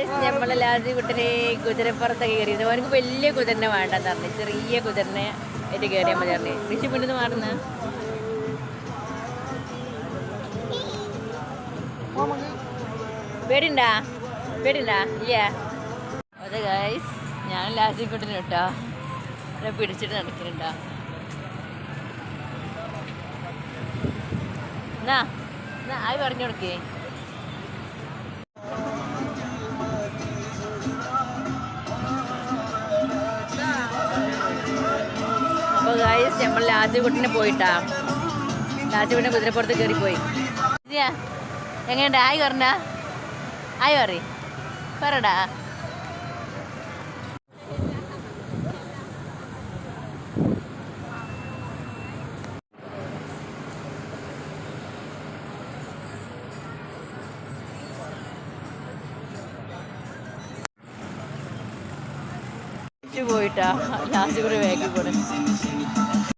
നമ്മളെ ലാജി കുട്ടനെ കുതിരപ്പുറത്തൊക്കെ കയറിയത് അവനക്ക് വലിയ കുതിരനെ വേണ്ടെന്ന് പറഞ്ഞു. ചെറിയ കുതിരനെ ആയിട്ട് കയറിയാൽ മതി പറഞ്ഞു. ഋഷി മാറുന്ന. പേടിണ്ടാ? പേടിണ്ടാ? ഇല്ല? അതെ ഗൈസ് ഞാൻ ലാജി കുട്ടനെ കേട്ടോ എന്നെ പിടിച്ചിട്ട് നടക്കുന്നുണ്ടോ എന്നാ? എന്നാ ആയി പറഞ്ഞു കൊടുക്കേ? അപ്പോൾ ഗായസ് നമ്മൾ രാജകുട്ടിനെ പോയിട്ടാ. രാജകുട്ടിനെ കുതിരപ്പുറത്ത് കയറി പോയി എങ്ങനെയുണ്ട്? ആയി പറഞ്ഞ? ആയി പറ പറടാ. പോയിട്ടാ. ലാസ്റ്റ് കൂടെ വേഗം കൂടെ